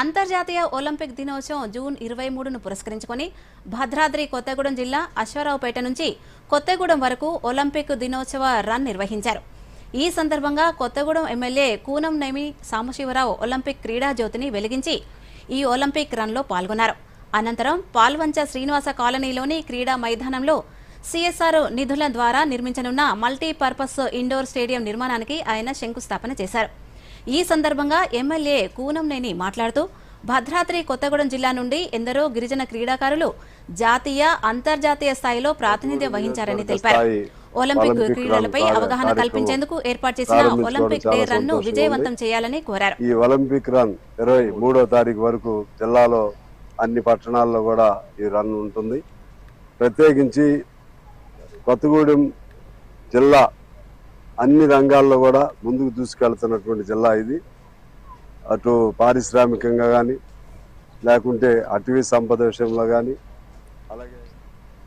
అంతర్జాతీయ ఒలింపిక్ దినోత్సవం జూన్ ఇరవై మూడును పురస్కరించుకొని భద్రాద్రి కొత్తగూడెం జిల్లా అశ్వారావుపేట నుంచి కొత్తగూడెం వరకు ఒలింపిక్ దినోత్సవ రన్ నిర్వహించారు. ఈ సందర్భంగా కొత్తగూడెం ఎమ్మెల్యే కూనం నేమి సాంబశివరావు ఒలింపిక్ క్రీడా జ్యోతిని వెలిగించి ఈ ఒలింపిక్ రన్లో పాల్గొన్నారు. అనంతరం పాల్వంచ శ్రీనివాస కాలనీలోని క్రీడా మైదానంలో సిఎస్ఆర్ నిధుల ద్వారా నిర్మించనున్న మల్టీపర్పస్ ఇండోర్ స్టేడియం నిర్మాణానికి ఆయన శంకుస్థాపన చేశారు. ఈ సందర్భంగా ఎమ్మెల్యే కూనంనేని మాట్లాడుతూ భద్రాద్రి కొత్తగూడెం జిల్లా నుండి ఎందరో గిరిజన క్రీడాకారులు జాతీయ అంతర్జాతీయ స్థాయిలో ప్రాతినిధ్యం వహించారని తెలిపారు. ఒలింపిక్ క్రీడలపై అవగాహన కల్పించేందుకు ఏర్పాటు చేసిన ఒలింపిక్ డే రన్ను విజయవంతం. చేయాలని కోరారు. ఈ ఒలింపిక్ రన్ ఇరవై మూడో తారీఖు వరకు జిల్లాలో అన్ని పట్టణాల్లో కూడా ఈ రన్ ఉంటుంది. ప్రత్యేకించి కొత్తగూడెం జిల్లా అన్ని రంగాల్లో కూడా ముందుకు దూసుకెళ్తున్నటువంటి జిల్లా ఇది. అటు పారిశ్రామికంగా కానీ లేకుంటే అటవీ సంపద విషయంలో కానీ అలాగే